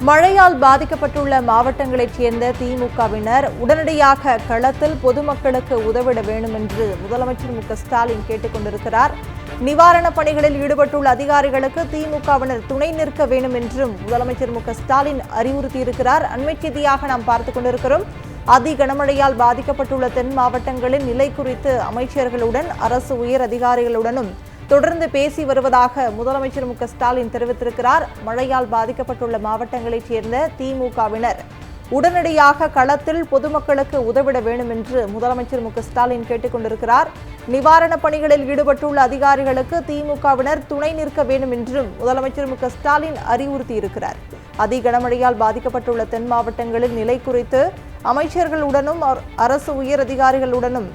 மழையால் பாதிக்கப்பட்டுள்ள மாவட்டங்களைச் சேர்ந்த திமுகவினர் உடனடியாக களத்தில் பொதுமக்களுக்கு உதவிட வேண்டும் என்று முதலமைச்சர் மு ஸ்டாலின் கேட்டுக்கொண்டிருக்கிறார் நிவாரணப் பணிகளில் ஈடுபட்டுள்ள அதிகாரிகளுக்கு திமுகவினர் துணை நிற்க வேண்டும் என்றும் முதலமைச்சர் மு ஸ்டாலின் அறிவுறுத்தியிருக்கிறார். அண்மை செய்தியாக நாம் பார்த்துக் கொண்டிருக்கிறோம். அதி கனமழையால் பாதிக்கப்பட்டுள்ள தென் மாவட்டங்களின் நிலை குறித்து அமைச்சர்களுடன் அரசு உயர் அதிகாரிகளுடனும் தொடர்ந்து பேசி வருவதாக முதலமைச்சர் மு ஸ்டாலின் தெரிவித்திருக்கிறார். மழையால் பாதிக்கப்பட்டுள்ள மாவட்டங்களைச் சேர்ந்த திமுகவினர் உடனடியாக களத்தில் பொதுமக்களுக்கு உதவிட வேண்டும் என்று முதலமைச்சர் மு ஸ்டாலின் கேட்டுக்கொண்டிருக்கிறார் நிவாரணப் பணிகளில் ஈடுபட்டுள்ள அதிகாரிகளுக்கு திமுகவினர் துணை நிற்க வேண்டும் என்றும் முதலமைச்சர் மு ஸ்டாலின் அறிவுறுத்தியிருக்கிறார். அதி கனமழையால் பாதிக்கப்பட்டுள்ள தென் மாவட்டங்களின் நிலை குறித்து அமைச்சர்களுடனும் அரசு உயர் அதிகாரிகளுடனும்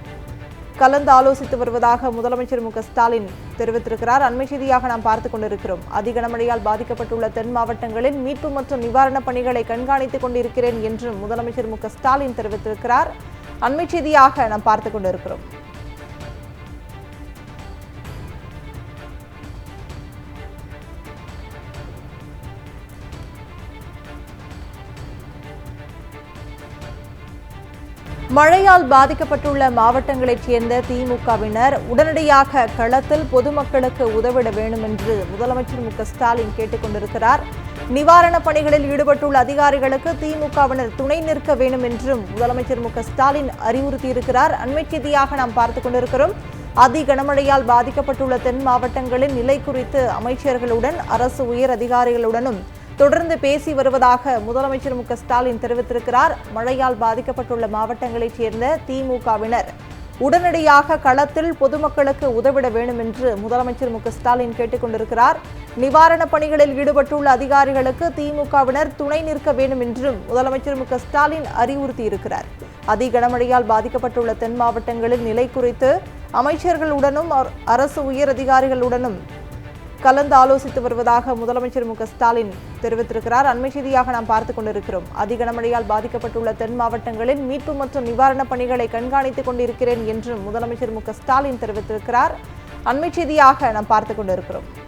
கலந்து ஆலோசித்து வருவதாக முதலமைச்சர் மு ஸ்டாலின் தெரிவித்திருக்கிறார். அண்மை செய்தியாக நாம் பார்த்துக் கொண்டிருக்கிறோம். அதிக கனமழையால் பாதிக்கப்பட்டுள்ள தென் மாவட்டங்களில் மீட்பு மற்றும் நிவாரணப் பணிகளை கண்காணித்துக் கொண்டிருக்கிறேன் என்றும் முதலமைச்சர் மு ஸ்டாலின் தெரிவித்திருக்கிறார். அண்மை செய்தியாக நாம் பார்த்துக் கொண்டிருக்கிறோம். மழையால் பாதிக்கப்பட்டுள்ள மாவட்டங்களைச் சேர்ந்த திமுகவினர் உடனடியாக களத்தில் பொதுமக்களுக்கு உதவிட வேண்டும் என்று முதலமைச்சர் மு ஸ்டாலின் கேட்டுக் கொண்டிருக்கிறார் நிவாரணப் பணிகளில் ஈடுபட்டுள்ள அதிகாரிகளுக்கு திமுகவினர் துணை நிற்க வேண்டும் என்றும் முதலமைச்சர் மு ஸ்டாலின் அறிவுறுத்தியிருக்கிறார். அண்மை செய்தியாக நாம் பார்த்துக் கொண்டிருக்கிறோம். அதி கனமழையால் பாதிக்கப்பட்டுள்ள தென் மாவட்டங்களின் நிலை குறித்து அமைச்சர்களுடன் அரசு உயர் அதிகாரிகளுடனும் தொடர்ந்து பேசி வருவதாக முதலமைச்சர் மு ஸ்டாலின் தெரிவித்திருக்கிறார். மழையால் பாதிக்கப்பட்டுள்ள மாவட்டங்களைச் சேர்ந்த திமுகவினர் உடனடியாக களத்தில் பொதுமக்களுக்கு உதவிட வேண்டும் என்று முதலமைச்சர் மு ஸ்டாலின் கேட்டுக்கொண்டிருக்கிறார் நிவாரணப் பணிகளில் ஈடுபட்டுள்ள அதிகாரிகளுக்கு திமுகவினர் துணை நிற்க வேண்டும் என்றும் முதலமைச்சர் மு ஸ்டாலின் அறிவுறுத்தியிருக்கிறார். அதி கனமழையால் பாதிக்கப்பட்டுள்ள தென் மாவட்டங்களின் நிலை குறித்து அமைச்சர்களுடனும் அரசு உயர் அதிகாரிகளுடனும் கலந்து ஆலோசித்து வருவதாக முதலமைச்சர் மு ஸ்டாலின் தெரிவித்திருக்கிறார். அண்மை செய்தியாக நாம் பார்த்துக் கொண்டிருக்கிறோம். அதிக கனமழையால் பாதிக்கப்பட்டுள்ள தென் மாவட்டங்களில் மீட்பு மற்றும் நிவாரணப் பணிகளை கண்காணித்துக் கொண்டிருக்கிறேன் என்றும் முதலமைச்சர் மு ஸ்டாலின் தெரிவித்திருக்கிறார். அண்மை செய்தியாக நாம் பார்த்துக் கொண்டிருக்கிறோம்.